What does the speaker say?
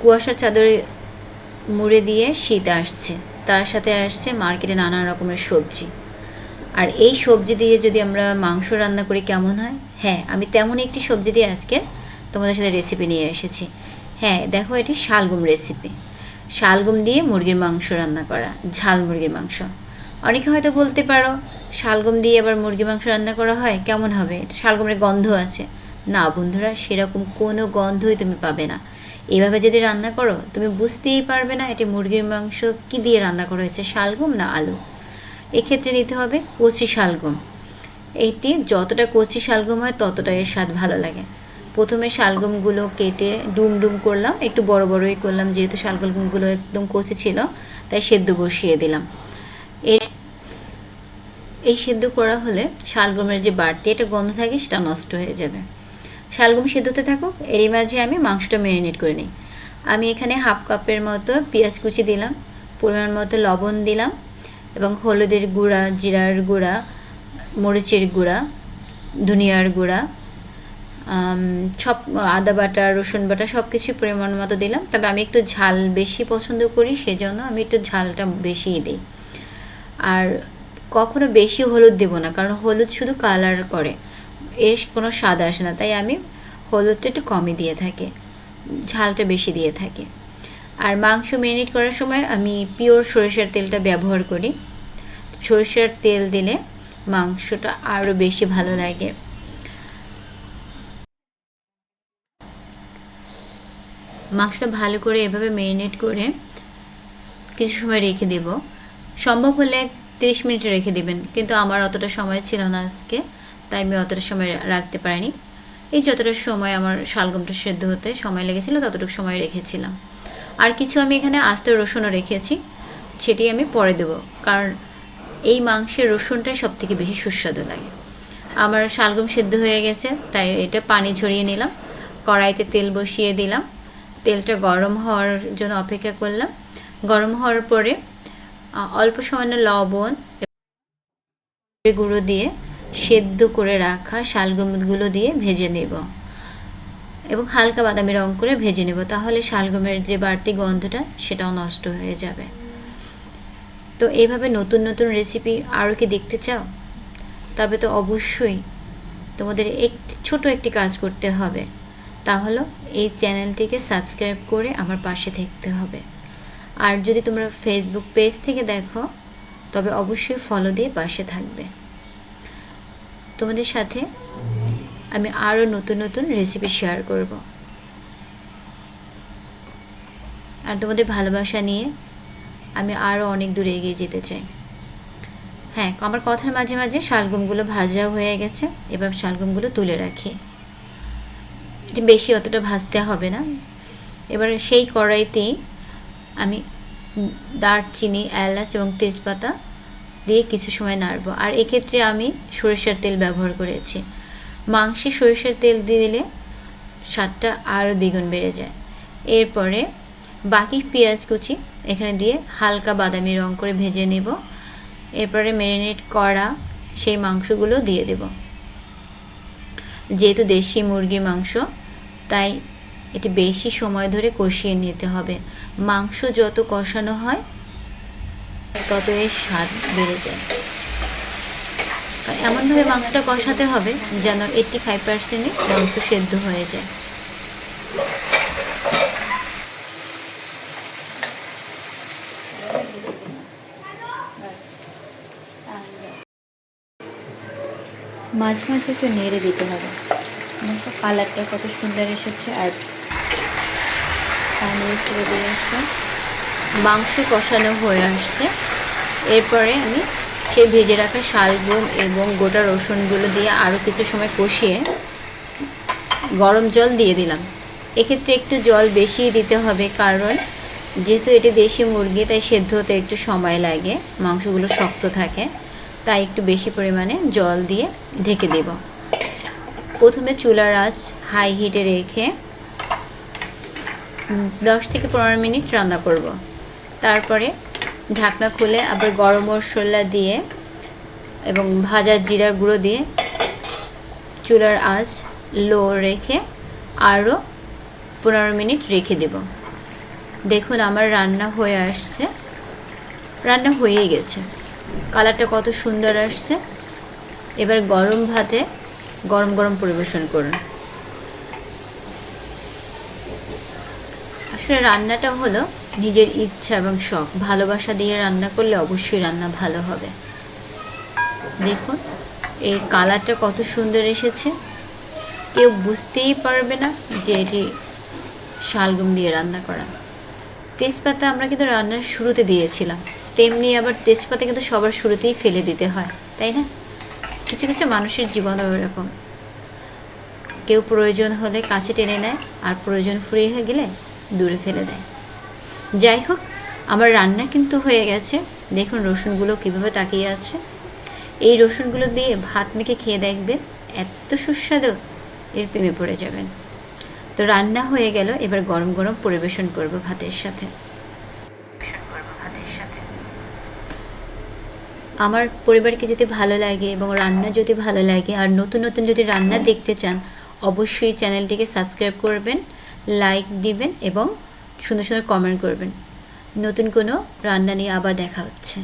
কুয়াশার চাদরে মুড়ে দিয়ে শীত আসছে। তার সাথে আসছে মার্কেটে নানা রকমের সবজি। আর এই সবজি দিয়ে যদি আমরা মাংস রান্না করি কেমন হয়? হ্যাঁ আমি তেমন একটি সবজি দিয়ে আজকে তোমাদের সাথে রেসিপি নিয়ে এসেছি। হ্যাঁ দেখো এটি শালগম রেসিপি শালগম দিয়ে মুরগির মাংস রান্না করা, ঝাল মুরগির মাংস। অনেকে হয়তো বলতে পারো, শালগম দিয়ে আবার মুরগির মাংস রান্না করা হয়? কেমন হবে? শালগমের গন্ধ আছে। না বন্ধুরা, সেরকম কোনো গন্ধই তুমি পাবে না। এভাবে যদি রান্না করো, তুমি বুঝতেই পারবে না এটি মুরগির মাংস কি দিয়ে রান্না করা হয়েছে শালগম না আলু? এক্ষেত্রে নিতে হবে কচি শালগম এটি যতটা কচি শালগম হয় ততটা এর স্বাদ ভালো লাগে। প্রথমে শালগমগুলো কেটে ডুম ডুম করলাম, একটু বড় বড়ই করলাম, যেহেতু শালগমগুলো একদম কচি ছিল, তাই সেদ্ধ বসিয়ে দিলাম। এর, এই সেদ্ধ করা হলে শালগমের যে বাড়তি একটা গন্ধ থাকে, সেটা নষ্ট হয়ে যাবে। শালগম সেদ্ধতে থাকুক, এরই মাঝে আমি মাংসটা ম্যারিনেট করে নিই। আমি এখানে হাফ কাপের মতো পেঁয়াজ কুচি দিলাম, পরিমাণ মতো লবণ দিলাম, এবং হলুদের গুঁড়া, জিরার গুঁড়া, মরিচের গুঁড়া, ধনিয়ার গুঁড়া সব, আদা বাটা, রসুন বাটা সব কিছুই পরিমাণ মতো দিলাম। তবে আমি একটু ঝাল বেশি পছন্দ করি, সেজন্য আমি একটু ঝালটা বেশিই দিই। আর কখনো বেশি হলুদ দেব না, কারণ হলুদ শুধু কালার করে। এর কোনো স্বাদ আসে না, তাই আমি হলুদটা একটু কমই দিয়ে থাকি, ঝালটা বেশি দিয়ে থাকি। আর মাংস ম্যারিনেট করার সময় আমি পিওর সরিষার তেলটা ব্যবহার করি। সরিষার তেল দিলে মাংসটা আরও বেশি ভালো লাগে। মাংসটা ভালো করে এভাবে ম্যারিনেট করে কিছু সময় রেখে দেব। সম্ভব হলে তিরিশ মিনিট রেখে দেবেন, কিন্তু আমার অতটা সময় ছিল না আজকে। তাই আমি অতটা সময় রাখতে পারিনি। এই যতটা সময় আমার শালগমটা সেদ্ধ হতে সময় লেগেছিল, ততটুকু সময় রেখেছিলাম। আর কিছু আমি এখানে আস্ত রসুনও রেখেছি, সেটি আমি পরে দেবো, কারণ এই মাংসের রসুনটাই সব থেকে বেশি সুস্বাদু লাগে। আমার শালগম সেদ্ধ হয়ে গেছে, তাই এটা পানি ঝরিয়ে নিলাম, কড়াইতে তেল বসিয়ে দিলাম। তেলটা গরম হওয়ার জন্য অপেক্ষা করলাম। গরম হওয়ার পরে অল্প সামান্য লবণ গুঁড়ো দিয়ে সেদ্ধ করে রাখা শালগমগুলো দিয়ে ভেজে নেব। এবং হালকা বাদামি রং করে ভেজে নেব, তাহলে শালগমের যে বাড়তি গন্ধটা, সেটাও নষ্ট হয়ে যাবে। তো এইভাবে নতুন নতুন রেসিপি আরও কি দেখতে চাও? তবে তো অবশ্যই তোমাদের একটি, ছোট একটি কাজ করতে হবে। তা হলো এই চ্যানেলটিকে সাবস্ক্রাইব করে আমার পাশে থাকতে হবে। আর যদি তোমরা ফেসবুক পেজ থেকে দেখো, তবে অবশ্যই ফলো দিয়ে পাশে থাকবে। তোমাদের সাথে আমি আরও নতুন নতুন রেসিপি শেয়ার করব। আর তোমাদের ভালোবাসা নিয়ে আমি আরও অনেক দূরে এগিয়ে যেতে চাই। হ্যাঁ আমার কথার মাঝে মাঝে শালগমগুলো ভাজা হয়ে গেছে, এবার শালগমগুলো তুলে রাখি। বেশি অতটা ভাজতে হবে না। এবার সেই কড়াইতেই আমি দারচিনি, এলাচ এবং তেজপাতা দিয়ে কিছু সময় নাড়বো। আর এক্ষেত্রে আমি সরিষার তেল ব্যবহার করেছি। মাংসে সরিষার তেল দিয়ে দিলে স্বাদটা আরও দ্বিগুণ বেড়ে যায়। এরপরে বাকি পেঁয়াজ কুচি এখানে দিয়ে হালকা বাদামি রং করে ভেজে নেব। এরপরে ম্যারিনেট করা সেই মাংসগুলো দিয়ে দেব। যেহেতু দেশি মুরগির মাংস, তাই এটি বেশি সময় ধরে কষিয়ে নিতে হবে। মাংস যত কষানো হয় এর স্বাদ বেড়ে যায়। আর এমনভাবে মাংসটা কষাতে হবে যেন এইটটি ফাইভ পার্সেন্টে মাংস সেদ্ধ হয়ে যায়। মাঝে মাঝে একটু নেড়ে দিতে হবে। কালারটা কত সুন্দর এসেছে। আর পানি ছেড়ে দিয়েছে। মাংস কষানো হয়ে আসছে। এরপরে আমি সেই ভেজে রাখা শালগম এবং গোটা রসুনগুলো দিয়ে আরও কিছু সময় কষিয়ে গরম জল দিয়ে দিলাম। এক্ষেত্রে একটু জল বেশি দিতে হবে, কারণ যেহেতু এটি দেশি মুরগি, তাই সেদ্ধ হতে একটু সময় লাগে, মাংসগুলো শক্ত থাকে, তাই একটু বেশি পরিমাণে জল দিয়ে ঢেকে দেব। প্রথমে চুলার আঁচ হাই হিটে রেখে দশ থেকে পনেরো মিনিট রান্না করব। তারপরে ঢাকনা খুলে আবার গরম মশলা দিয়ে এবং ভাজা জিরা গুঁড়ো দিয়ে চুলার আঁচ লো রেখে আরও পনেরো মিনিট রেখে দেব। দেখুন আমার রান্না হয়ে আসছে। রান্না হয়েই গেছে। কালারটা কত সুন্দর আসছে। এবার গরম ভাতে গরম গরম পরিবেশন করুন। আসলে রান্নাটা হলো নিজের ইচ্ছা এবং শখ, ভালোবাসা দিয়ে রান্না করলে অবশ্যই রান্না ভালো হবে। দেখুন এই কালারটা কত সুন্দর এসেছে। কেউ বুঝতেই পারবে না যে এটি শালগম দিয়ে রান্না করা। তেজপাতা আমরা কিন্তু রান্নার শুরুতে দিয়েছিলাম। তেমনি আবার তেজপাতা কিন্তু সবার শুরুতেই ফেলে দিতে হয়, তাই না? কিছু কিছু মানুষের জীবনও এরকম। কেউ প্রয়োজন হলে কাছে টেনে নেয়, আর প্রয়োজন ফুরিয়ে হয়ে গেলে দূরে ফেলে দেয়। যাই হোক, আমার রান্না কিন্তু হয়ে গেছে। দেখুন রসুনগুলো কীভাবে তাকিয়ে আছে। এই রসুনগুলো দিয়ে ভাত মেখে খেয়ে দেখবেন এত সুস্বাদু, এর প্রেমে পড়ে যাবেন। তো রান্না হয়ে গেল, এবার গরম গরম পরিবেশন করব ভাতের সাথে। আমার পরিবারকে যদি ভালো লাগে এবং রান্না যদি ভালো লাগে, আর নতুন নতুন যদি রান্না দেখতে চান, অবশ্যই চ্যানেলটিকে সাবস্ক্রাইব করবেন, লাইক দিবেন এবং সুন্দর সুন্দর কমেন্ট করবেন। নতুন কোনো রান্না নিয়ে আবার দেখা হচ্ছে।